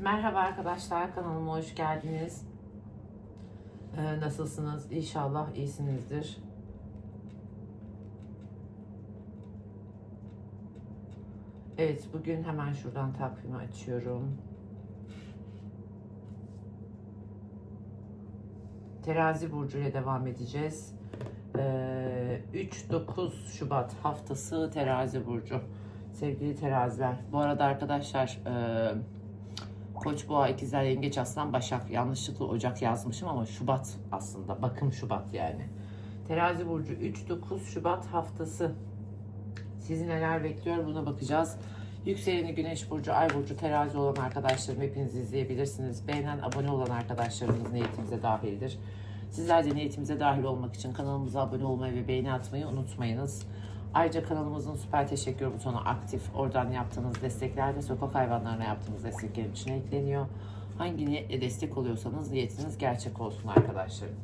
Merhaba arkadaşlar kanalıma hoş geldiniz. Ee, nasılsınız? İnşallah iyisinizdir. Evet bugün hemen şuradan takvimi açıyorum. Terazi burcu ile devam edeceğiz. Ee, 3-9 Şubat haftası terazi burcu. Sevgili teraziler. Bu arada arkadaşlar e, Koç boğa ikizler yengeç aslan başak yanlışlıkla ocak yazmışım ama Şubat aslında bakım Şubat yani. Terazi burcu 3-9 Şubat haftası sizi neler bekliyor buna bakacağız. Yükseleni Güneş Burcu, Ay Burcu, Terazi olan arkadaşlarım hepiniz izleyebilirsiniz. Beğenen, abone olan arkadaşlarımız niyetimize dahildir. Sizler de niyetimize dahil olmak için kanalımıza abone olmayı ve beğeni atmayı unutmayınız. Ayrıca kanalımızın süper teşekkür butonu aktif. Oradan yaptığınız destekler de sokak hayvanlarına yaptığınız destekler için ekleniyor. Hangi niyetle destek oluyorsanız niyetiniz gerçek olsun arkadaşlarım.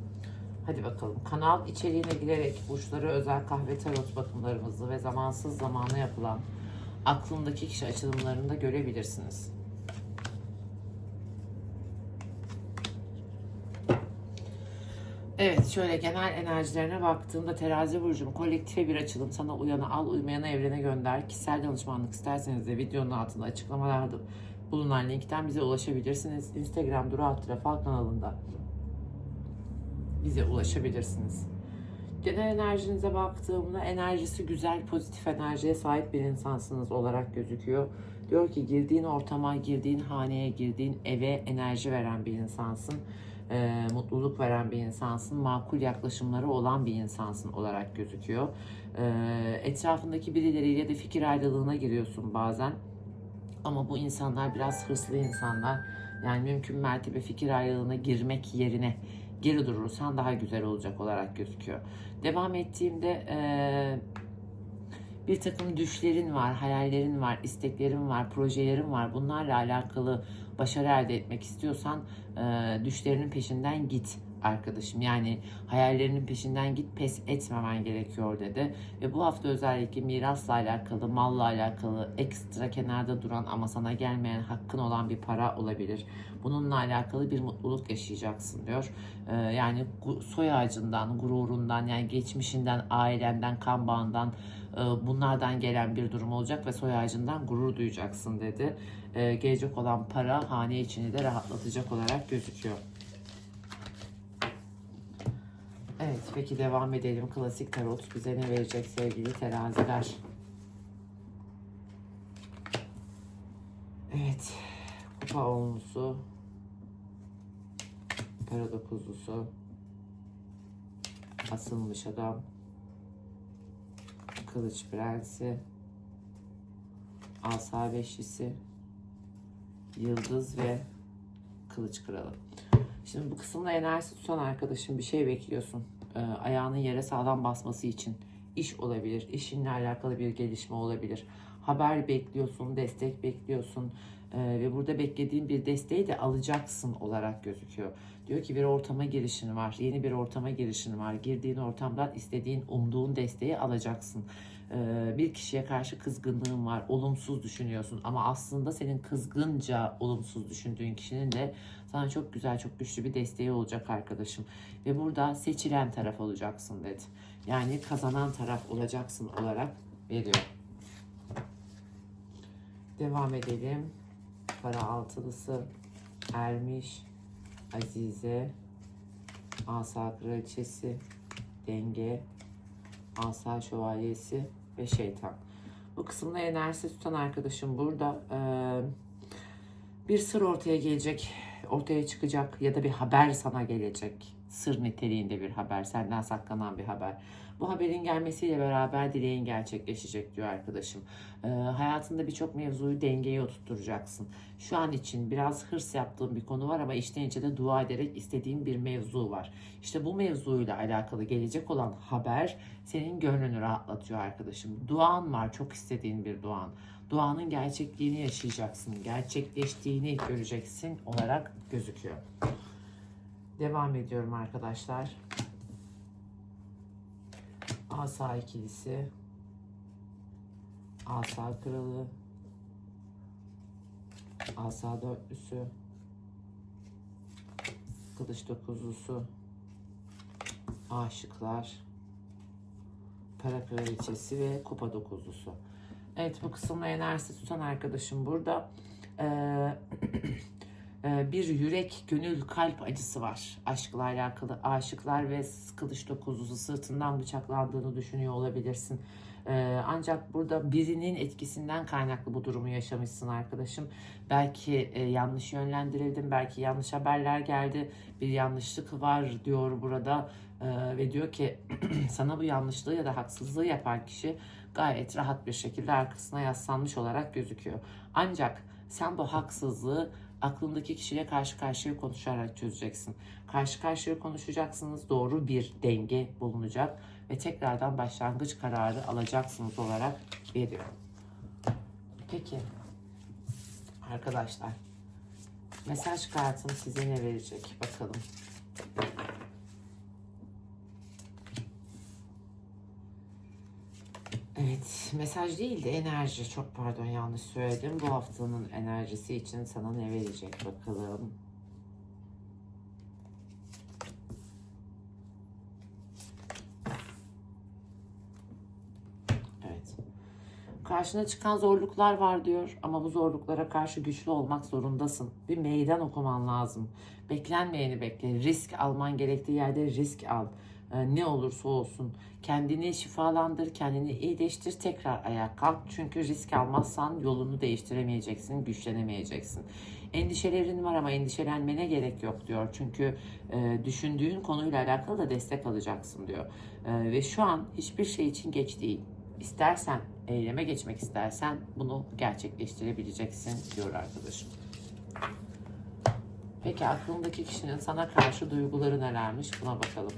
Hadi bakalım. Kanal içeriğine girerek burçları özel kahve tarot bakımlarımızı ve zamansız zamana yapılan aklındaki kişi açılımlarını da görebilirsiniz. Evet şöyle genel enerjilerine baktığımda terazi burcum kolektife bir açılım sana uyanı al uymayanı evrene gönder. Kişisel danışmanlık isterseniz de videonun altında açıklamalarda bulunan linkten bize ulaşabilirsiniz. Instagram Duru Alt Fal kanalında bize ulaşabilirsiniz. Genel enerjinize baktığımda enerjisi güzel, pozitif enerjiye sahip bir insansınız olarak gözüküyor. Diyor ki girdiğin ortama, girdiğin haneye, girdiğin eve enerji veren bir insansın. Ee, mutluluk veren bir insansın. Makul yaklaşımları olan bir insansın olarak gözüküyor. Ee, etrafındaki birileriyle de fikir ayrılığına giriyorsun bazen. Ama bu insanlar biraz hırslı insanlar. Yani mümkün mertebe fikir ayrılığına girmek yerine geri durursan daha güzel olacak olarak gözüküyor. Devam ettiğimde eee, bir takım düşlerin var, hayallerin var, isteklerin var, projelerin var. Bunlarla alakalı başarı elde etmek istiyorsan eee, düşlerinin peşinden git arkadaşım. Yani hayallerinin peşinden git pes etmemen gerekiyor dedi. Ve bu hafta özellikle mirasla alakalı, malla alakalı, ekstra kenarda duran ama sana gelmeyen hakkın olan bir para olabilir. Bununla alakalı bir mutluluk yaşayacaksın diyor. Ee, yani soy ağacından, gururundan, yani geçmişinden, ailenden, kan bağından e, bunlardan gelen bir durum olacak ve soy ağacından gurur duyacaksın dedi. Ee, gelecek olan para hane içini de rahatlatacak olarak gözüküyor. Evet peki devam edelim. Klasik tarot bize ne verecek sevgili teraziler? Evet. Kupa onlusu. Para dokuzlusu. Asılmış adam. Kılıç prensi. Asa beşlisi. Yıldız ve kılıç kralı. Şimdi bu kısımda enerjisi tutan arkadaşım bir şey bekliyorsun. Ee, ayağının yere sağlam basması için. iş olabilir, işinle alakalı bir gelişme olabilir. Haber bekliyorsun, destek bekliyorsun. Ee, ve burada beklediğin bir desteği de alacaksın olarak gözüküyor. Diyor ki bir ortama girişin var, yeni bir ortama girişin var. Girdiğin ortamdan istediğin, umduğun desteği alacaksın. Ee, bir kişiye karşı kızgınlığın var, olumsuz düşünüyorsun ama aslında senin kızgınca olumsuz düşündüğün kişinin de sana çok güzel, çok güçlü bir desteği olacak arkadaşım. Ve burada seçilen taraf olacaksın dedi. Yani kazanan taraf olacaksın olarak veriyor. Devam edelim. Para altılısı, Ermiş, Azize, Asa Kraliçesi, Denge, Asa Şövalyesi ve Şeytan. Bu kısımda enerjisi tutan arkadaşım burada eee, bir sır ortaya gelecek, ortaya çıkacak ya da bir haber sana gelecek. Sır niteliğinde bir haber, senden saklanan bir haber. Bu haberin gelmesiyle beraber dileğin gerçekleşecek diyor arkadaşım. Ee, hayatında birçok mevzuyu dengeye oturtacaksın. Şu an için biraz hırs yaptığın bir konu var ama içten içe de dua ederek istediğin bir mevzu var. İşte bu mevzuyla alakalı gelecek olan haber senin gönlünü rahatlatıyor arkadaşım. Duan var, çok istediğin bir duan. Duanın gerçekliğini yaşayacaksın, gerçekleştiğini göreceksin olarak gözüküyor. Devam ediyorum arkadaşlar. Asa ikilisi. Asa kralı. Asa dörtlüsü. Kılıç dokuzlusu. Aşıklar. Para kraliçesi ve kupa dokuzlusu. Evet bu kısımda enerjisi tutan arkadaşım burada. Ee, bir yürek, gönül, kalp acısı var. Aşkla alakalı aşıklar ve kılıç dokuzlusu sırtından bıçaklandığını düşünüyor olabilirsin. Ee, ancak burada birinin etkisinden kaynaklı bu durumu yaşamışsın arkadaşım. Belki e, yanlış yönlendirildin, belki yanlış haberler geldi, bir yanlışlık var diyor burada ve diyor ki sana bu yanlışlığı ya da haksızlığı yapan kişi gayet rahat bir şekilde arkasına yaslanmış olarak gözüküyor. Ancak sen bu haksızlığı aklındaki kişiyle karşı karşıya konuşarak çözeceksin. Karşı karşıya konuşacaksınız, doğru bir denge bulunacak ve tekrardan başlangıç kararı alacaksınız olarak veriyor. Peki arkadaşlar mesaj kartım size ne verecek bakalım. Evet, mesaj değil de enerji. Çok pardon yanlış söyledim. Bu haftanın enerjisi için sana ne verecek bakalım. Evet. Karşına çıkan zorluklar var diyor ama bu zorluklara karşı güçlü olmak zorundasın. Bir meydan okuman lazım. Beklenmeyeni bekle. Risk alman gerektiği yerde risk al. Ee, ne olursa olsun kendini şifalandır, kendini iyileştir, tekrar ayağa kalk. Çünkü risk almazsan yolunu değiştiremeyeceksin, güçlenemeyeceksin. Endişelerin var ama endişelenmene gerek yok diyor. Çünkü e, düşündüğün konuyla alakalı da destek alacaksın diyor. E, ve şu an hiçbir şey için geç değil. İstersen, eyleme geçmek istersen bunu gerçekleştirebileceksin diyor arkadaşım. Peki aklındaki kişinin sana karşı duyguları nelermiş buna bakalım.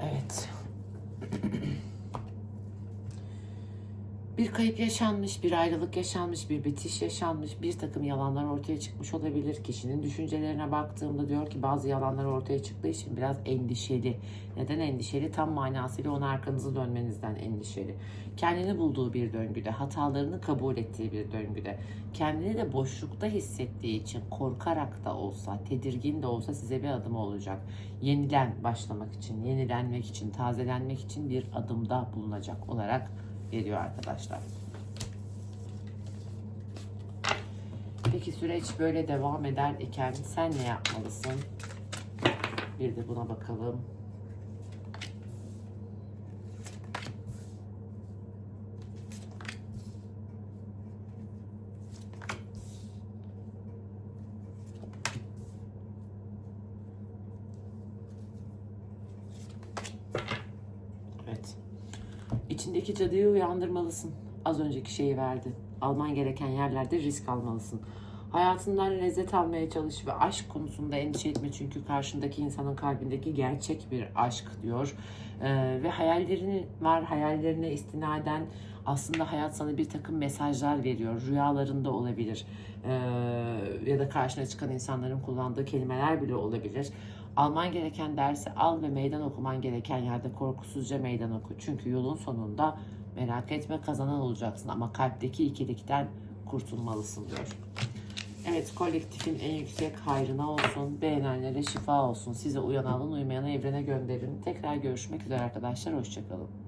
Evet. Bir kayıp yaşanmış, bir ayrılık yaşanmış, bir bitiş yaşanmış, bir takım yalanlar ortaya çıkmış olabilir. Kişinin düşüncelerine baktığımda diyor ki bazı yalanlar ortaya çıktığı için biraz endişeli. Neden endişeli? Tam manasıyla ona arkanızı dönmenizden endişeli. Kendini bulduğu bir döngüde, hatalarını kabul ettiği bir döngüde, kendini de boşlukta hissettiği için korkarak da olsa, tedirgin de olsa size bir adım olacak. Yeniden başlamak için, yenilenmek için, tazelenmek için bir adımda bulunacak olarak veriyor arkadaşlar. Peki süreç böyle devam eder iken sen ne yapmalısın? Bir de buna bakalım. Evet. İçindeki cadıyı uyandırmalısın. Az önceki şeyi verdi. Alman gereken yerlerde risk almalısın. Hayatından lezzet almaya çalış ve aşk konusunda endişe etme çünkü karşındaki insanın kalbindeki gerçek bir aşk diyor. Ee, ve hayallerin var, hayallerine istinaden aslında hayat sana bir takım mesajlar veriyor. Rüyalarında olabilir. Ee, ya da karşına çıkan insanların kullandığı kelimeler bile olabilir. Alman gereken dersi al ve meydan okuman gereken yerde korkusuzca meydan oku. Çünkü yolun sonunda merak etme kazanan olacaksın ama kalpteki ikilikten kurtulmalısın diyor. Evet kolektifin en yüksek hayrına olsun. Beğenenlere şifa olsun. Size uyan alın evrene gönderin. Tekrar görüşmek üzere arkadaşlar. Hoşçakalın.